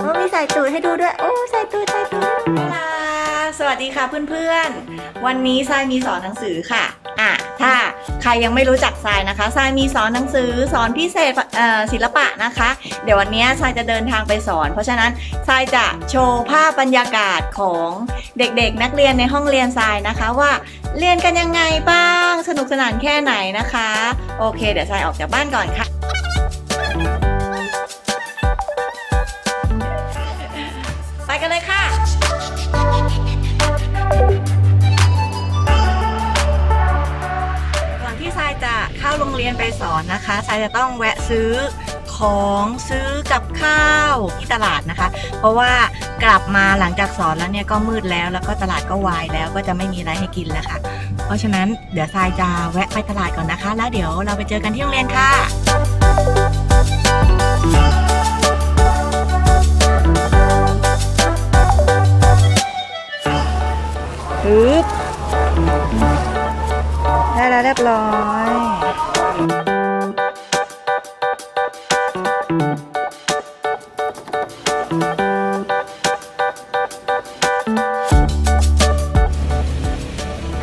โอ้มีใส่ตูดให้ดูด้วย โอ้ใส่ตูดใส่ตูดสวัสดีค่ะเพื่อนๆ วันนี้ทรายมีสอนหนังสือค่ะ อะ ถ้าใครยังไม่รู้จักทรายนะคะทรายมีสอนหนังสือสอนพิเศษศิลปะนะคะ เดี๋ยววันนี้ทรายจะเดินทางไปสอน เพราะฉะนั้นทรายจะโชว์ภาพบรรยากาศของเด็กๆ นักเรียนในห้องเรียนทรายนะคะว่าเรียนกันยังไงบ้าง สนุกสนานแค่ไหนนะคะ โอเค เดี๋ยวทรายออกจากบ้านก่อนค่ะ ไปกันเลยค่ะก่อนที่ทรายจะเข้าโรงเรียนไปสอนนะคะทรายจะต้องแวะซื้อของซื้อกับข้าวที่ตลาดนะคะ เพราะว่ากลับมาหลังจากสอนแล้วเนี่ยก็มืดแล้ว แล้วก็ตลาดก็วายแล้วก็จะไม่มีอะไรให้กินแล้วค่ะ เพราะฉะนั้นเดี๋ยวทรายจะแวะไปตลาดก่อนนะคะ แล้วเดี๋ยวเราไปเจอกันที่โรงเรียนค่ะ ปึ๊บได้แล้วเรียบร้อย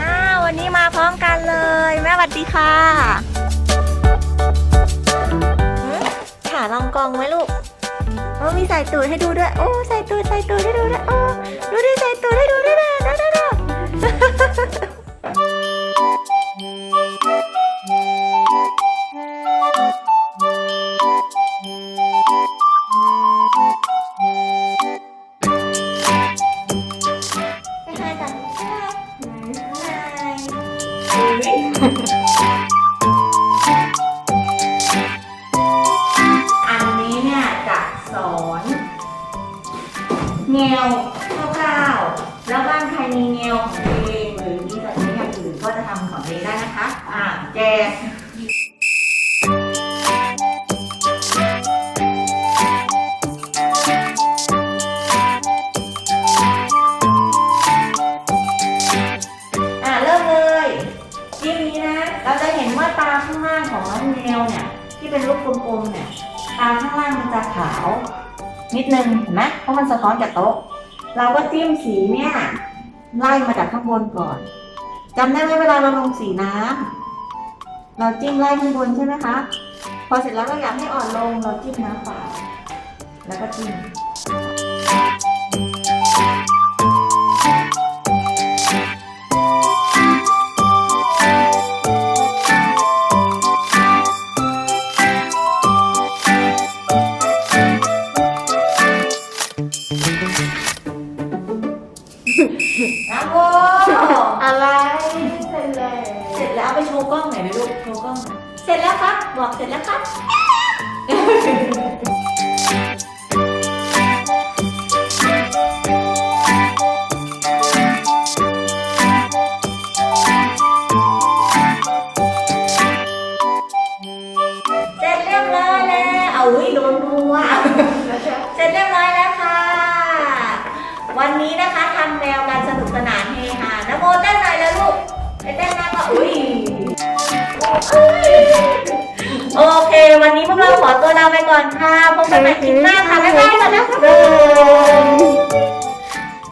อ้าววันนี้มาพร้อมกันเลย แม่สวัสดีค่ะ ลองกองไหมลูกโอ้มีใส่ตูดให้ดูด้วย โอ้ใส่ตูดใส่ตูดให้ดูด้วยโอ้ดูดิใส่ตูดให้ดูด้วยนะดูดูดูไปหากันอัน แนวคร่าวๆแล้วบ้านใครมีแนวของตัวเองหรือมีสัตว์เลี้ยงอย่างอื่นก็จะทำของตัวเองได้นะคะ อ่าแจกอ่าเริ่มเลยจิ้มนี้นะเราจะเห็นว่าตาข้างล่างของน้องแมวเนี่ยที่เป็นรูปกลมๆเนี่ยตาข้างล่างมันจะขาว นิดนึงเห็นไหมเพราะมันสะท้อนจากโต๊ะ เราก็จิ้มสีเนี่ยไล่มาจากข้างบนก่อนจำได้ไหมเวลาเราลงสีน้ำเราจิ้มไล่ข้างบนใช่ไหมคะ พอเสร็จแล้วเราอยากให้อ่อนลงเราจิ้มน้ำเปล่าแล้วก็จิ้ม อะไรเสร็จแล้วเสร็จแล้วเอาไปโชว์กล้องหน่อยไหมลูกโชว์กล้องหน่อยเสร็จแล้วครับ บอกเสร็จแล้วครับเสร็จเรียบร้อยแล้วเอาอุ้ยโดนรัว เสร็จเรียบร้อยแล้วค่ะ วันนี้นะคะทำแน วันนี้พวกเราขอตัวลาไปก่อนค่ะพบกันใหม่คลิปหน้าค่ะบ๊ายบายก่อนนะคะ